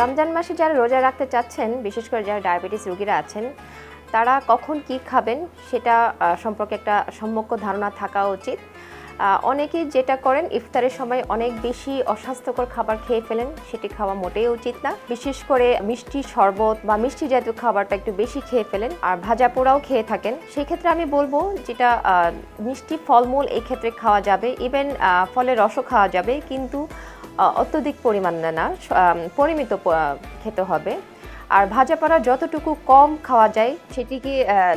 মাসে যারা রোজা রাখতে চাচ্ছেন, বিশেষ করে যারা ডায়াবেটিস রোগীরা আছেন, তারা কখন কি খাবেন সেটা সম্পর্কে একটা সম্যক ধারণা থাকা উচিত। অনেকেই যেটা করেন, ইফতারের সময় অনেক বেশি অস্বাস্থ্যকর খাবার খেয়ে ফেলেন, সেটি খাওয়া মোটেই উচিত না। বিশেষ করে মিষ্টি শরবত বা মিষ্টি জাতীয় খাবারটা একটু বেশি খেয়ে ফেলেন আর ভাজা পোড়াও খেয়ে থাকেন। সেই ক্ষেত্রে আমি বলব যেটা মিষ্টি ফলমূল এই ক্ষেত্রে খাওয়া যাবে ইভেন ফলের রসও খাওয়া যাবে, কিন্তু অত্যধিক পরিমাণ না পরিমিত খেতে হবে। আর ভাজাপাড়া যতটুকু কম খাওয়া যায়, সেটিকে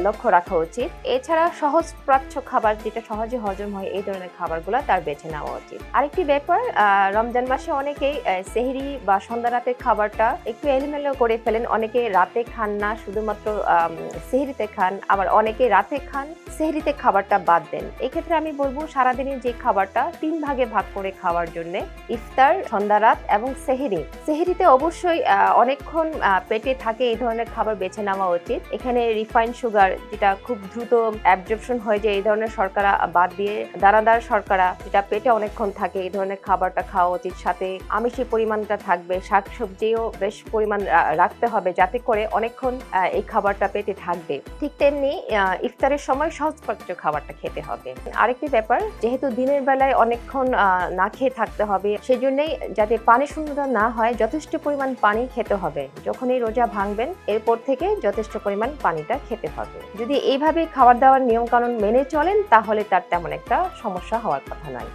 লক্ষ্য রাখা উচিত। এছাড়া সহজ প্রাচ্য খাবার যেটা সহজে হজম হয়, এই ধরনের খাবারগুলো তার বেছে নেওয়া উচিত। আরেকটি ব্যাপার রমজান মাসে অনেকেই সেহরি বা সন্ধ্যা রাতের খাবারটা একটু এলোমেলো করে ফেলেন। অনেকে রাতে খান না, শুধুমাত্র সেহরিতে খান। আবার অনেকে রাতে খান, সেহরিতে খাবারটা বাদ দেন। এক্ষেত্রে আমি বলব, সারাদিনের যে খাবারটা তিন ভাগে ভাগ করে খাওয়ার জন্য, ইফতার, সন্ধ্যা রাত এবং সেহরি। সেহরিতে অবশ্যই অনেকক্ষণ পেটে থাকে, এই ধরনের খাবার বেছে নেওয়া উচিত। এখানে রিফাইন সুগার যেটা খুব দ্রুত অ্যাবজর্পশন হয়ে যায় এই ধরনের শর্করা বাদ দিয়ে, দানাদার শর্করা, যেটা পেটে অনেকক্ষণ থাকে, এই ধরনের খাবারটা খাওয়া উচিত। সাথে আমিষের পরিমাণটা থাকবে শাকসবজিও বেশ পরিমাণ রাখতে হবে যাতে করে অনেকক্ষণ এই খাবারটা পেটে থাকবে। ঠিক তেমনি ইফতারের সময় সহজপাচ্য খাবারটা খেতে হবে। আরেকটি ব্যাপার, যেহেতু দিনের বেলায় অনেকক্ষণ না খেয়ে থাকতে হবে সেই জন্যই যাতে পানি শূন্যতা না হয়, যথেষ্ট পরিমাণ পানি খেতে হবে। যখনই রোজা ভাঙবেন, এরপর থেকে যথেষ্ট পরিমাণ পানিটা খেতে হবে। যদি এইভাবে খাবার দাওয়ার নিয়ম কানুন মেনে চলেন, তাহলে তার তেমন একটা সমস্যা হওয়ার কথা নয়।